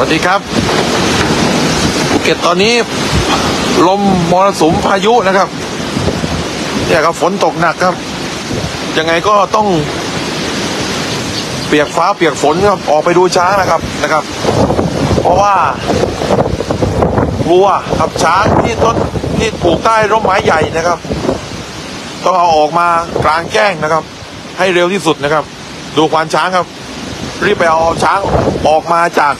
สวัสดีครับภูเก็ตตอนนี้ลมมรสุมพายุนะครับเนี่ยครับฝนตกหนักครับ ยังไงก็ต้อง เปียกฟ้าเปียกฝนครับออกไปดูช้างนะครับนะครับ เพราะว่ากลัวครับช้างที่ต้นที่ปลูกใต้ร่มไม้ใหญ่นะครับ ต้องเอาออกมากลางแจ้งนะครับ ให้เร็วที่สุดนะครับ ดูควานช้างครับ รีบไปเอาช้างออกมาจาก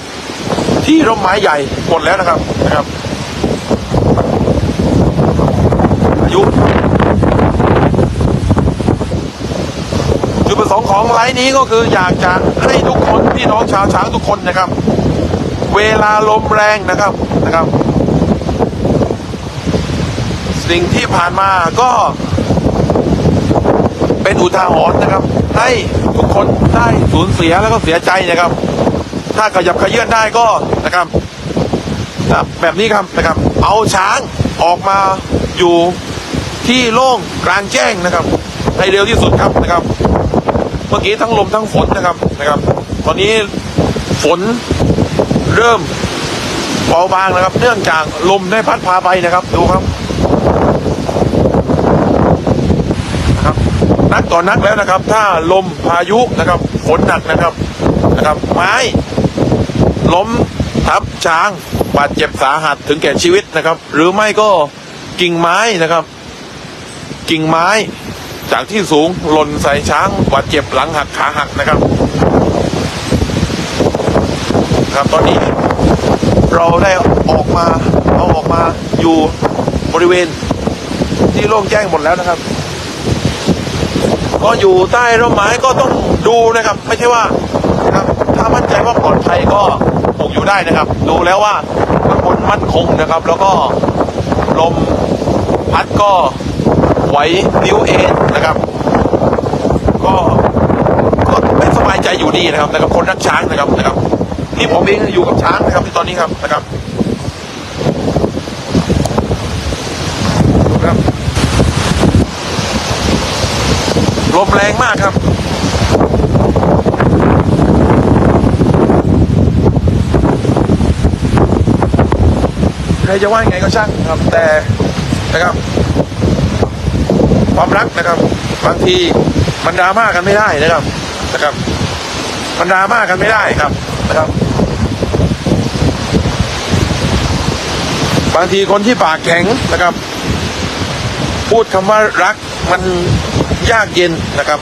ที่ร่มไม้ใหญ่หมดแล้วนะครับนะครับอายุจุดประสงค์ของไลฟ์นี้ก็คืออยากจะให้ทุกคนพี่น้องชาวช้างทุกคนนะครับ เวลาลมแรงนะครับนะครับ สิ่งที่ผ่านมาก็เป็นอุทาหรณ์นะครับ ให้ทุกคนได้สูญเสียแล้วก็เสียใจนะครับ ถ้าขยับขยื่นได้ก็นะครับแบบนี้ครับนะครับ เอาช้างออกมาอยู่ที่โล่งกลางแจ้งนะครับ ให้เร็วที่สุดครับนะครับ เมื่อกี้ทั้งลมทั้งฝนนะครับนะครับ ตอนนี้ฝนเริ่มเบาบางนะครับ เนื่องจากลมได้พัดพาไปนะครับ ดูครับนะครับ นักต่อนนักแล้วนะครับ ถ้าลมพายุนะครับ ฝนหนักนะครับนะครับ ไม้ ล้มทับช้างบาดเจ็บสาหัสถึงแก่ชีวิตนะครับ หรือไม่ก็กิ่งไม้นะครับ กิ่งไม้จากที่สูงหล่นใส่ช้างบาดเจ็บหลังหักขาหักนะครับ ครับตอนนี้เราได้ออกมาเอาออกมาอยู่บริเวณที่โล่งแจ้งหมดแล้วนะครับ ก็อยู่ใต้ร่มไม้ก็ต้องดูนะครับ ไม่ใช่ว่าครับ ถ้ามั่นใจว่าปลอดภัยก็ ได้นะครับ ดูแล้วว่าข้างบนมั่นคงนะครับ แล้วก็ลมพัดก็ไหวนิ้วเอ็นนะครับ ก็ก็ไม่สบายใจอยู่ดีนะครับนะครับคนรักช้างนะครับนะครับนี่ผมเองอยู่กับช้างนะครับที่ตอนนี้ครับนะครับครับลมแรงมากครับ ครจะว่ายังไงก็ช่างครับแต่นะครับ ความรักนะครับบางทีมันดราม่ากันไม่ได้นะครับนะครับ มันดราม่ากันไม่ได้ครับนะครับ บางทีคนที่ปากแข็งนะครับ พูดคำว่ารักมันยากเย็นนะครับ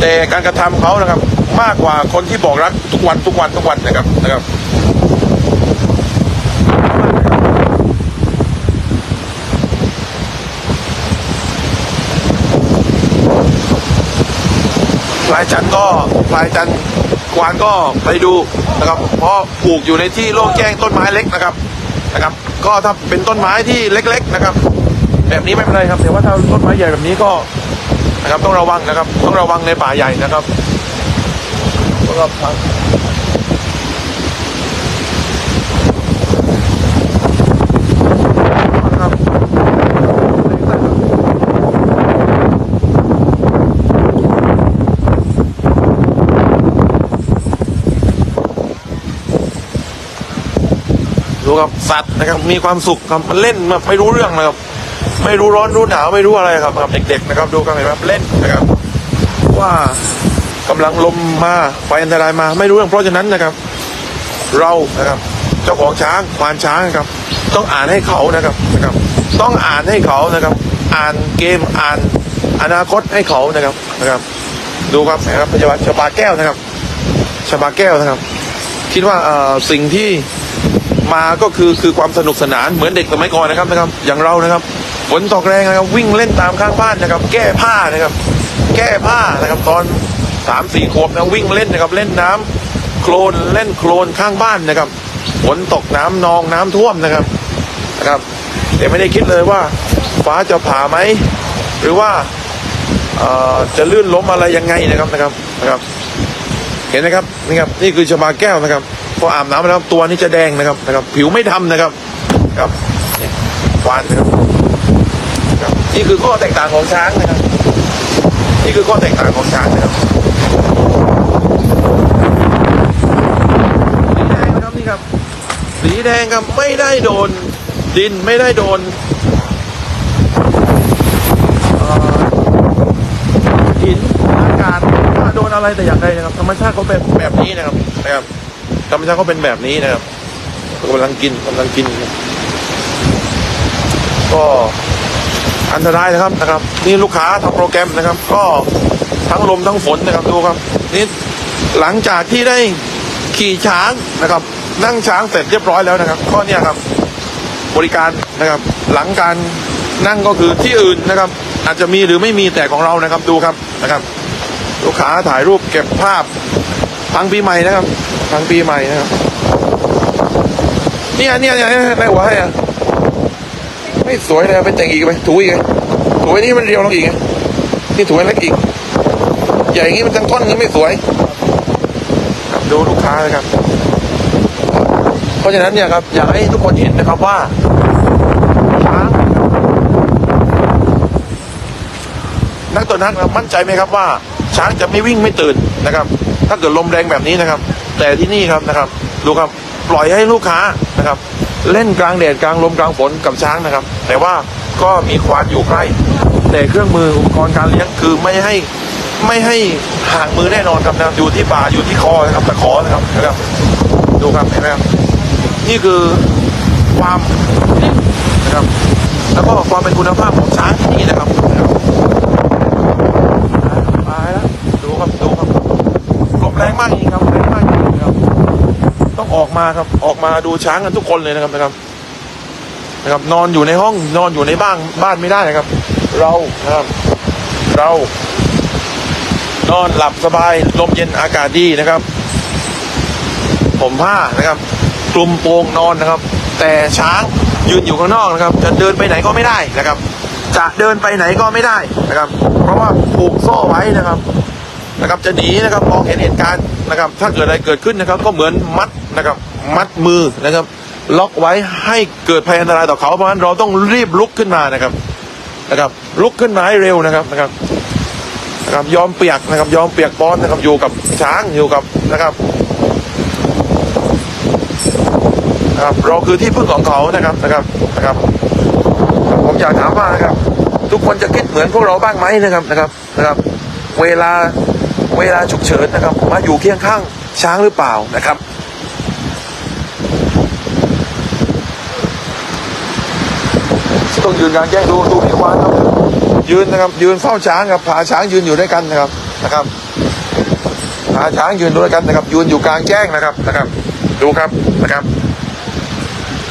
แต่การกระทำเขานะครับ มากกว่าคนที่บอกรักทุกวันทุกวันทุกวันนะครับนะครับ ลายจันทร์ก็พลายจันทร์กวานก็ไปดูนะครับ เพราะปลูกอยู่ในที่โล่งแจ้งต้นไม้เล็กนะครับนะครับ ก็ถ้าเป็นต้นไม้ที่เล็ก ๆนะครับ แบบนี้ไม่เป็นไรครับแต่ว่าถ้าต้นไม้ใหญ่แบบนี้ก็นะครับต้องระวังนะครับ ต้องระวังในป่าใหญ่นะครับต้องระวัง ดูครับสัตว์นะครับมีความสุขครับมันเล่นแบบไม่รู้เรื่องนะครับ ไม่รู้ร้อนรู้หนาวไม่รู้อะไรครับครับเด็กๆนะครับดูกันเห็นไหมครับเล่นนะครับ ว่ากำลังลมมาไฟอันตรายมาไม่รู้เรื่องเพราะฉะนั้นนะครับ เรานะครับ เจ้าของช้างควานช้างนะครับ ต้องอ่านให้เขานะครับนะครับ ต้องอ่านให้เขานะครับ อ่านเกมอ่านอนาคตให้เขานะครับนะครับ ดูครับนะครับพยาบาลชบาแก้วนะครับชบาแก้วนะครับ คิดว่าสิ่งที่ มาก็คือคือความสนุกสนานเหมือนเด็กสมัยก่อนนะครับนะครับ อย่างเรานะครับฝนตกแรงนะครับวิ่งเล่นตามข้างบ้านนะครับ แก้ผ้านะครับ แก้ผ้านะครับตอนสามสี่ขวบนะวิ่งเล่นนะครับเล่นน้ำโคลนเล่นโคลนข้างบ้านนะครับฝนตกน้ำนองน้ำท่วมนะครับนะครับแต่ไม่ได้คิดเลยว่า ฟ้าจะผ่าไหมหรือว่าอ่อจะลื่นล้มอะไรยังไงนะครับนะครับนะครับ เห็นไหมครับนี่ครับนี่คือชบาแก้วนะครับ ออาบน้ำแล้วตัวนี้จะแดงนะครับนะครับ ผิวไม่ดำนะครับครับควานนะครับนี่คือข้อแตกต่างของช้างนะครับ นี่คือข้อแตกต่างของช้างนะครับสีแดงครับนี่ครับ สีแดงครับไม่ได้โดนดินไม่ได้โดนหินอากาศว่าโดนอะไรแต่อย่างใดนะครับ ธรรมชาติเขาเป็นแบบนี้นะครับนะครับ รรมชาติเขาเป็นแบบนี้นะครับกำลังกินกำลังกิน ก็อันตรายนะครับนะครับ นี่ลูกค้าทำโปรแกรมนะครับ ก็ทั้งลมทั้งฝนนะครับดูครับนี่หลังจากที่ได้ขี่ช้างนะครับ นั่งช้างเสร็จเรียบร้อยแล้วนะครับก็เนี่ยครับ บริการนะครับ หลังการนั่งก็คือที่อื่นนะครับ อาจจะมีหรือไม่มีแต่ของเรานะครับดูครับนะครับ ลูกค้าถ่ายรูปเก็บภาพ พังปีใหม่นะครับพังปีใหม่นะครับเนี่ยเนี่ยเนี่ยในหัวให้อะไม่สวยเลยไปแต่งอีกไหมถูอีกไหมถูไอ้นี่มันเรียวลงอีกไงนี่ถูไอ้เล็กอีกใหญ่อย่างงี้มันทั้งท่อนนี้ไม่สวยดูลูกค้านะครับ เพราะฉะนั้นเนี่ยครับอยากให้ทุกคนเห็นนะครับว่าช้างนักตัวนักมั่นใจไหมครับว่า ช้างจะไม่วิ่งไม่ตื่นนะครับ ถ้าเกิดลมแรงแบบนี้นะครับ แต่ที่นี่ครับนะครับ ดูครับปล่อยให้ลูกค้านะครับ เล่นกลางแดดกลางลมกลางฝนกับช้างนะครับ แต่ว่าก็มีควานอยู่ใกล้ แต่เครื่องมืออุปกรณ์การเลี้ยงคือไม่ให้ไม่ให้ห่างมือแน่นอนครับนะอยู่ที่บ่าอยู่ที่คอนะครับตะขอนะครับนะครับดูครับเห็นไหมครับนี่คือความนิ่งนะครับแล้วก็ความเป็นคุณภาพของช้างที่นี่นะครับไปแล้วดูครับดูครับลมแรงมากจริงครับแรงมากจริงครับ ต้องออกมาครับ ออกมาดูช้างกันทุกคนเลยนะครับนะครับ นะครับ นอนอยู่ในห้องนอนอยู่ในบ้านบ้านไม่ได้นะครับ เรานะครับเรา นอนหลับสบายลมเย็นอากาศดีนะครับ ผมผ้านะครับคลุมโปงนอนนะครับ แต่ช้างยืนอยู่ข้างนอกนะครับ จะเดินไปไหนก็ไม่ได้นะครับ จะเดินไปไหนก็ไม่ได้นะครับ เพราะว่าผูกโซ่ไว้นะครับนะครับจะหนีนะครับมองเห็นเหตุการณ์นะครับ ถ้าเกิดอะไรเกิดขึ้นนะครับ ก็เหมือนมัด นะครับ มัดมือนะครับ ล็อกไว้ให้เกิดภัยอันตรายต่อเขาเพราะฉะนั้นเราต้องรีบลุกขึ้นมานะครับนะครับ ลุกขึ้นมาให้เร็วนะครับนะครับนะครับยอมเปียกนะครับ ยอมเปียกป้อนนะครับ อยู่กับช้างอยู่กับนะครับนะครับเราคือที่พึ่งของเขานะครับนะครับนะครับผมอยากถามว่านะครับ ทุกคนจะคิดเหมือนพวกเราบ้างไหมนะครับนะครับนะครับ เวลาเวลาฉุกเฉินนะครับมาอยู่เคียงข้างช้างหรือเปล่านะครับ ต้องยืนกลางแจ้งดูดูพี่ควานครับยืนนะครับ ยืนเฝ้าช้างครับพาช้างยืนอยู่ด้วยกันนะครับนะครับพาช้างยืนด้วยกันนะครับ ยืนอยู่กลางแจ้งนะครับนะครับ ดูครับนะครับ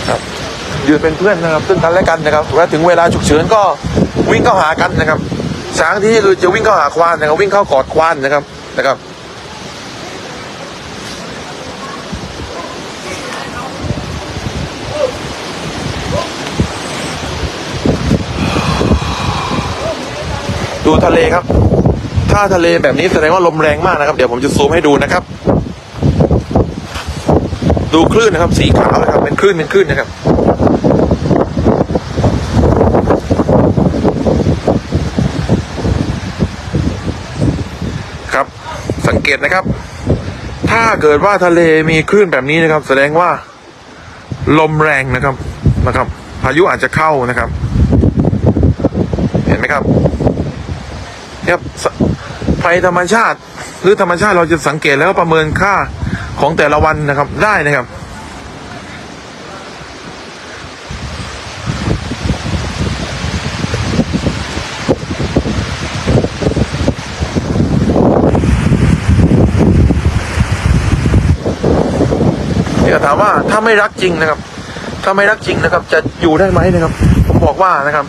ครับ ยืนเป็นเพื่อนนะครับซึ่งกันและกันนะครับและถึงเวลาฉุกเฉินก็วิ่งเข้าหากันนะครับช้างที่จะวิ่งเข้าหาควานนะครับวิ่งเข้ากอดควานนะครับนะครับ ดูทะเลครับ ถ้าทะเลแบบนี้แสดงว่าลมแรงมากนะครับ เดี๋ยวผมจะซูมให้ดูนะครับ ดูคลื่นนะครับ สีขาวนะครับ เป็นคลื่นเป็นคลื่นนะครับครับ สังเกตนะครับ ถ้าเกิดว่าทะเลมีคลื่นแบบนี้นะครับ แสดงว่าลมแรงนะครับนะครับ พายุอาจจะเข้านะครับ เห็นไหมครับ ครับภัยธรรมชาติ หรือธรรมชาติเราจะสังเกตแล้วก็ประเมินค่าของแต่ละวันนะครับได้นะครับเนี่ยถามว่าถ้าไม่รักจริงนะครับ ถ้าไม่รักจริงนะครับ จะอยู่ได้ไหมนะครับ ผมบอกว่านะครับ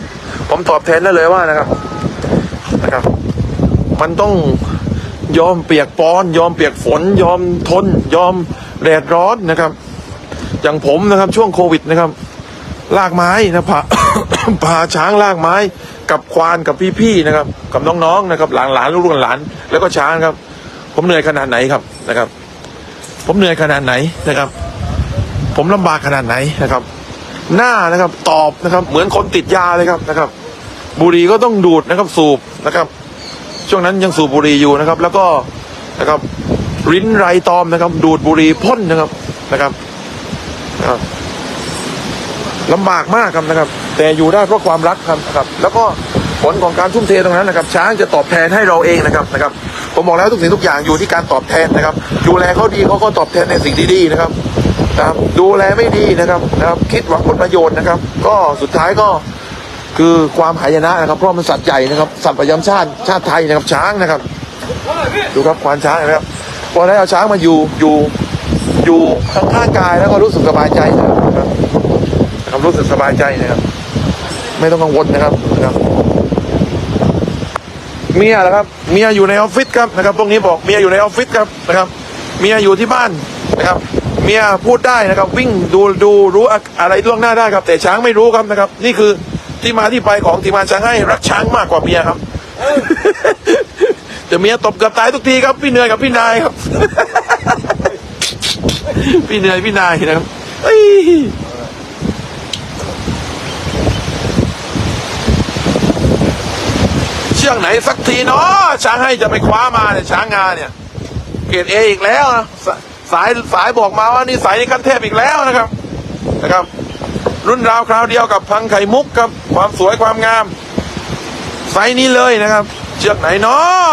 ผมตอบแทนได้เลยว่านะครับ มันต้องยอมเปียกปอน ยอมเปียกฝน ยอมทน ยอมแดดร้อนนะครับ อย่างผมนะครับช่วงโควิดนะครับ ลากไม้นะพาพาช้างลากไม้ กับควานกับพี่ๆนะครับ กับน้องๆนะครับ หลานหลานลูกๆหลานแล้วก็ช้างครับ ผมเหนื่อยขนาดไหนครับนะครับ ผมเหนื่อยขนาดไหนนะครับ ผมลำบากขนาดไหนนะครับ หน้านะครับตอบนะครับ เหมือนคนติดยาเลยครับนะครับ บุหรี่ก็ต้องดูดนะครับสูบนะครับ ช่วงนั้นยังสูบบุหรี่อยู่นะครับ แล้วก็นะครับริ้นไรตอมนะครับ ดูดบุหรี่พ่นนะครับนะครับลำบากมากครับนะครับ แต่อยู่ได้เพราะความรักครับนะครับ แล้วก็ผลของการทุ่มเทตรงนั้นนะครับ ช้างจะตอบแทนให้เราเองนะครับนะครับ ผมบอกแล้วทุกสิ่งทุกอย่างอยู่ที่การตอบแทนนะครับ ดูแลเขาดีเขาก็ตอบแทนในสิ่งที่ดีนะครับนะครับดูแลไม่ดีนะครับนะครับ คิดหวังผลประโยชน์นะครับ ก็สุดท้ายก็ คือความหายนะนะครับเพราะมันสัตว์ใหญ่นะครับสัตว์ประจำชาติชาติไทยนะครับช้างนะครับ ดูครับควานช้างนะครับพอได้เอาช้างมาอยู่อยู่อยู่ข้างข้างกายแล้วก็รู้สึกสบายใจนะครับนะครับรู้สึกสบายใจนะครับ ไม่ต้องกังวลนะครับนะครับเมียนะครับเมียอยู่ในออฟฟิศครับนะครับ พวกนี้บอกเมียอยู่ในออฟฟิศครับนะครับ เมียอยู่ที่บ้านนะครับ เมียพูดได้นะครับ วิ่งดูดูรู้อะอะไรล่วงหน้าได้ครับ แต่ช้างไม่รู้ครับนะครับ นี่คือ ที่มาที่ไปของทีมงานช้างให้รักช้างมากกว่าเมียครับแต่เมียตบกับตายทุกทีครับ พี่เหนื่อยกับพี่นายครับ พี่เหนื่อยพี่นายนะครับเอ้ยเชือกไหนสักทีเนาะช้างให้จะไปคว้ามาเนี่ยช้างงาเนี่ย เกรดเออีกแล้วนะสสายสายบอกมาว่านี่สายนี่ขั้นเทพอีกแล้วนะครับ นะครับ รุ่นราวคราวเดียวกับพังไข่มุกครับ ความสวยความงาม ไซส์นี้เลยนะครับ เชือกไหนเนาะ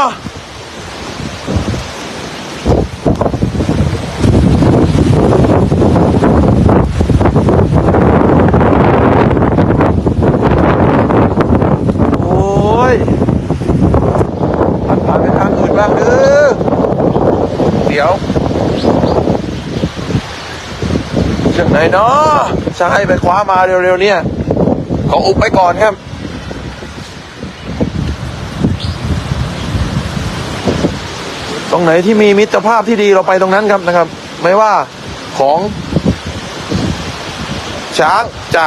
โอ้ยพัดผ่านไปทางอื่นบ้างเด้อเดี๋ยว เชือกไหนเนาะจะให้ไปคว้ามาเร็วๆเนี่ย ขออุบไปก่อนครับ ตรงไหนที่มีมิตรภาพที่ดีเราไปตรงนั้นครับนะครับ ไม่ว่าของ ช้างจะ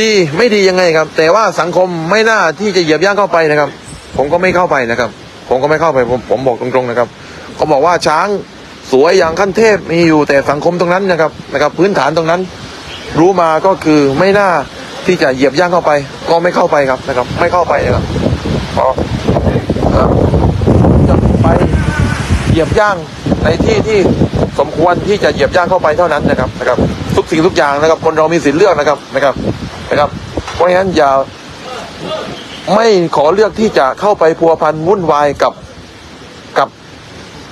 ดีไม่ดียังไงครับ แต่ว่าสังคมไม่น่าที่จะเหยียบย่างเข้าไปนะครับ ผมก็ไม่เข้าไปนะครับ ผมก็ไม่เข้าไปผมผมบอกตรงๆนะครับเขาบอกว่าช้าง สวยอย่างขั้นเทพมีอยู่แต่สังคมตรงนั้นนะครับนะครับพื้นฐานตรงนั้น รู้มาก็คือไม่น่าที่จะเหยียบย่างเข้าไป ก็ไม่เข้าไปครับนะครับ ไม่เข้าไปนะครับพราะเอ่อจะไปเหยียบย่างในที่ที่สมควรที่จะเหยียบย่างเข้าไปเท่านั้นนะครับนะครับ ทุกสิ่งทุกอย่างนะครับ คนเรามีสิทธิ์เลือกนะครับนะครับนะครับ เพราะฉะนั้นอย่าไม่ขอเลือกที่จะเข้าไปพัวพันวุ่นวายกับกับ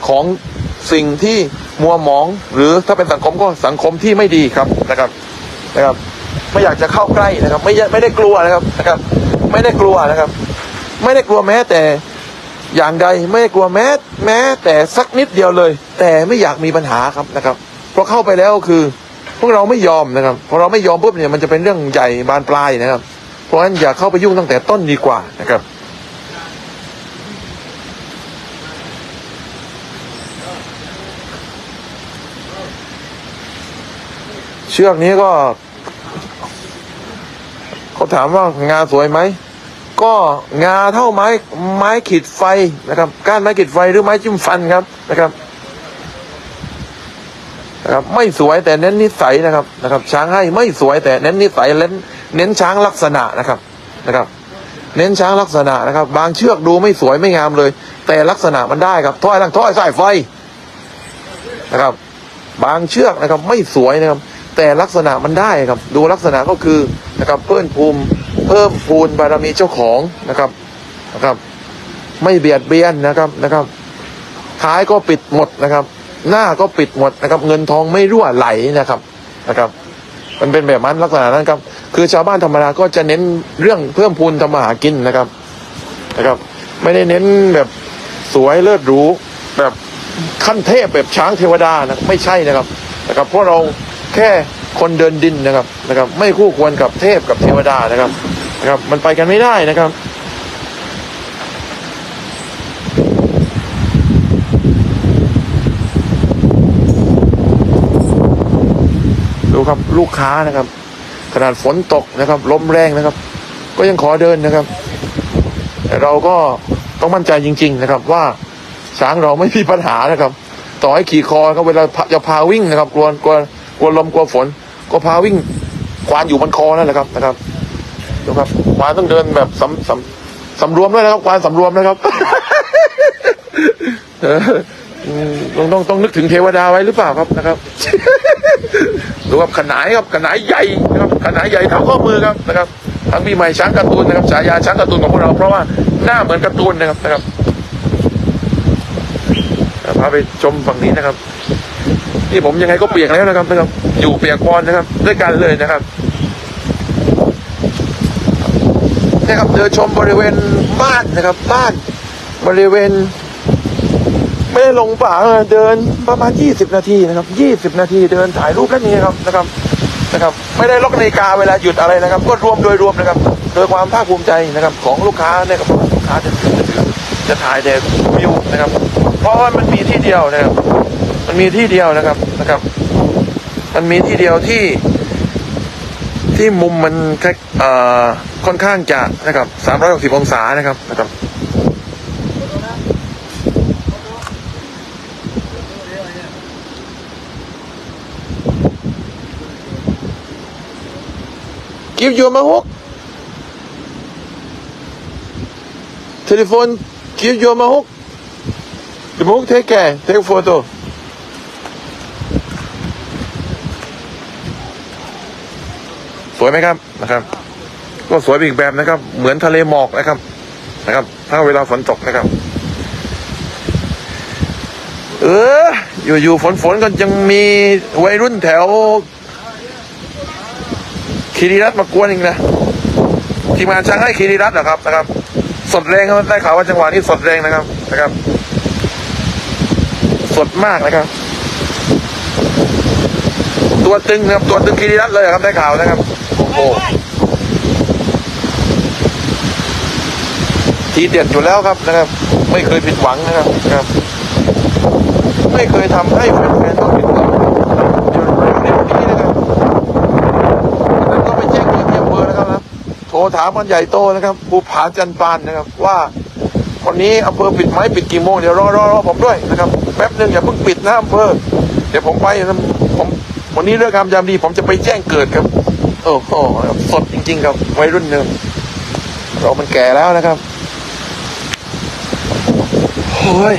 ของ สิ่งที่มัวหมอง หรือถ้าเป็นสังคมก็สังคมที่ไม่ดีครับนะครับนะครับ ไม่อยากจะเข้าใกล้นะครับ ไม่ไม่ได้กลัวนะครับนะครับ ไม่ได้กลัวนะครับ ไม่ได้กลัวแม้แต่อย่างใดไม่ได้กลัวแม้แม้แต่สักนิดเดียวเลย แต่ไม่อยากมีปัญหาครับนะครับเพราะเข้าไปแล้วคือพวกเราไม่ยอมนะครับพอเราไม่ยอมปุ๊บเนี่ยมันจะเป็นเรื่องใหญ่บานปลายนะครับ เพราะฉะนั้นอย่าเข้าไปยุ่งตั้งแต่ต้นดีกว่านะครับ เชือกนี้ก็ เขาถามว่างาสวยไหม ก็งาเท่าไม้ไม้ขีดไฟนะครับก้านไม้ขีดไฟหรือไม้จิ้มฟันครับนะครับนะครับ ไม่สวยแต่เน้นนิสัยนะครับนะครับ ช้างให้ไม่สวยแต่เน้นนิสัยเน้นเน้นช้างลักษณะนะครับนะครับ เน้นช้างลักษณะนะครับ บางเชือกดูไม่สวยไม่งามเลย แต่ลักษณะมันได้ครับถ้อยลังถ้อยสายไฟนะครับ บางเชือกนะครับ ไม่สวยนะครับ แต่ลักษณะมันได้ครับ ดูลักษณะก็คือนะครับเพิ่มภูมิเพิ่มพูนบารมีเจ้าของนะครับนะครับ ไม่เบียดเบียนนะครับนะครับท้ายก็ปิดหมดนะครับ หน้าก็ปิดหมดนะครับ เงินทองไม่รั่วไหลนะครับนะครับ มันเป็นแบบนั้นลักษณะนั้นครับ คือชาวบ้านธรรมดาก็จะเน้นเรื่องเพิ่มพูนทำมาหากินนะครับนะครับ ไม่ได้เน้นแบบสวยเลิศหรูแบบขั้นเทพแบบช้างเทวดานะไม่ใช่นะครับนะครับเพราะเรา แค่คนเดินดินนะครับนะครับ ไม่คู่ควรกับเทพกับเทวดานะครับนะครับ มันไปกันไม่ได้นะครับดูครับลูกค้านะครับ ขนาดฝนตกนะครับลมแรงนะครับ ก็ยังขอเดินนะครับแต่เราก็ต้องมั่นใจจริง ๆนะครับ ว่าช้างเราไม่มีปัญหานะครับ ต่อให้ขี่คอก็เวลาจะพาวิ่งนะครับ กลัวกลัว กลัวลมกลัวฝน ก็พาวิ่งควานอยู่บนคอนั่นแหละครับนะครับดูครับควานต้องเดินแบบสำสำสำรวมด้วยนะครับควานสำรวมนะครับเออต้องต้องต้องนึกถึงเทวดาไว้หรือเปล่าครับนะครับดูครับขนายครับขนายใหญ่นะครับขนายใหญ่เท่าข้อมือครับนะครับทั้งปีใหม่ช้างการ์ตูนนะครับฉายาช้างการ์ตูนของพวกเราเพราะว่าหน้าเหมือนการ์ตูนนะครับนะครับพาไปชมฝั่งนี้นะครับ นี่ผมยังไงก็เปียกแล้วนะครับนะครับ อยู่เปียกปอนนะครับ ด้วยกันเลยนะครับนี่ครับเดินชมบริเวณบ้านนะครับ บ้านบริเวณ ไม่ได้ลงป่าเดินประมาณ20นาทีนะครับ20นาทีเดินถ่ายรูปแค่นี้ครับนะครับนะครับ ไม่ได้ล็อกนาฬิกาเวลาหยุดอะไรนะครับ ก็รวมโดยรวมนะครับ โดยความภาคภูมิใจนะครับ ของลูกค้าเนี่ยครับลูกค้าจะจะจะจะถ่ายแต่วิวนะครับ เพราะว่ามันมีที่เดียวนะครับ มันมีที่เดียวนะครับนะครับ มันมีที่เดียวที่ ที่มุมมันแค่เอ่อค่อนข้างจะนะครับ360อยหกสิบองศานะครับนะครับ Give your mahok. Telephone, give your mahok. The mahok take care, take photo. สวยไหมครับนะครับ ก็สวยอีกแบบนะครับ เหมือนทะเลหมอกนะครับนะครับ ถ้าเวลาฝนตกนะครับ เอออยู่อยู่ฝนฝนก็ยังมีวัยรุ่นแถวคีรีรัตมากวนอีกนะทีมงานช้างให้คีรีรัตนะครับนะครับ สดแรงครับได้ข่าวว่าจังหวะนี้สดแรงนะครับนะครับ สดมากนะครับ ตัวตึงนะครับตัวตึงคีรีรัตเลยครับได้ข่าวนะครับ โอ้โหทีเด็ดอยู่แล้วครับนะครับ ไม่เคยผิดหวังนะครับครับ ไม่เคยทำให้แฟนๆต้องผิดหวังนะครับอยู่ในนี้นะครับนั้นก็ไปแจ้งเกิดที่อำเภอนะครับนะโทรถามกันใหญ่โตนะครับภูผาจันปานนะครับ ว่าวันนี้อำเภอปิดไหมปิดกี่โมงเดี๋ยวรอรอรอผมด้วยนะครับแป๊บหนึ่งอย่าเพิ่งปิดนะอำเภอเดี๋ยวผมไปผมวันนี้เรื่องงามยามดี ผมจะไปแจ้งเกิดครับ อ้โหสดจริงๆครับวัยรุ่นเนิมเรามันแก่แล้วนะครับโอ้ย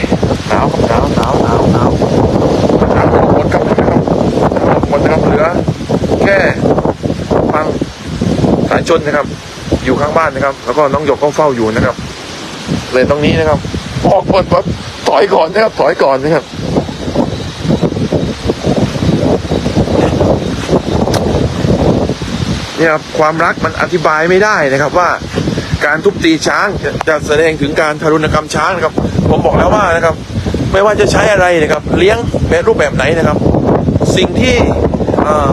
หนาวครับหนาวหนาวหนาวหนาวหนาวหมดครับนะครับหมดนะครับเหลือ แค่ฟังสายชนนะครับ อยู่ข้างบ้านนะครับ แล้วก็น้องหยกก็เฝ้าอยู่นะครับ เลยตรงนี้นะครับออกเปิดปั๊บถอยก่อนนะครับถอยก่อนนะครับ เนี่ยครับความรักมันอธิบายไม่ได้นะครับว่าการทุบตีช้างจะจะแสดงถึงการทารุณกรรมช้างนะครับ ผมบอกแล้วว่านะครับ ไม่ว่าจะใช้อะไรนะครับ เลี้ยงแบบรูปแบบไหนนะครับ สิ่งที่เอ่อ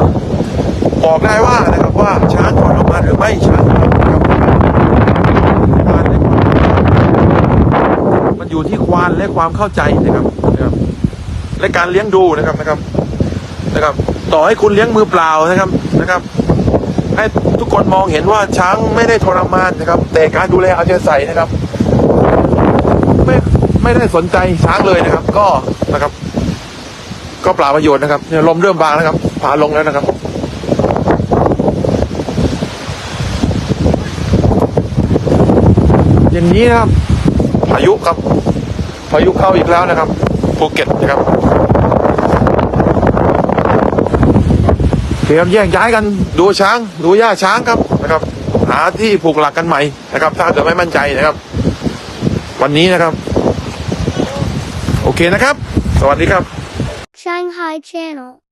บอกได้ว่านะครับว่าช้างทรมานหรือไม่ช้างนะครับมันอยู่ที่ควานและความเข้าใจนะครับนะครับ และการเลี้ยงดูนะครับนะครับนะครับ ต่อให้คุณเลี้ยงมือเปล่านะครับนะครับ ให้ทุกคนมองเห็นว่าช้างไม่ได้ทรมานนะครับ แต่การดูแลเอาใจใส่นะครับ ไม่ไม่ได้สนใจช้างเลยนะครับ ก็นะครับ ก็เปล่าประโยชน์นะครับเนี่ยลมเริ่มบางนะครับผาลงแล้วนะครับอย่างนี้นะครับพายุครับพายุเข้าอีกแล้วนะครับภูเก็ตนะครับโอ เคครับแยกย้ายกันดูช้างดูหญ้าช้างครับนะครับ หาที่ผูกหลักกันใหม่นะครับ ถ้าจะไม่มั่นใจนะครับ วันนี้นะครับ โอเคนะครับ สวัสดีครับ Shanghai Channel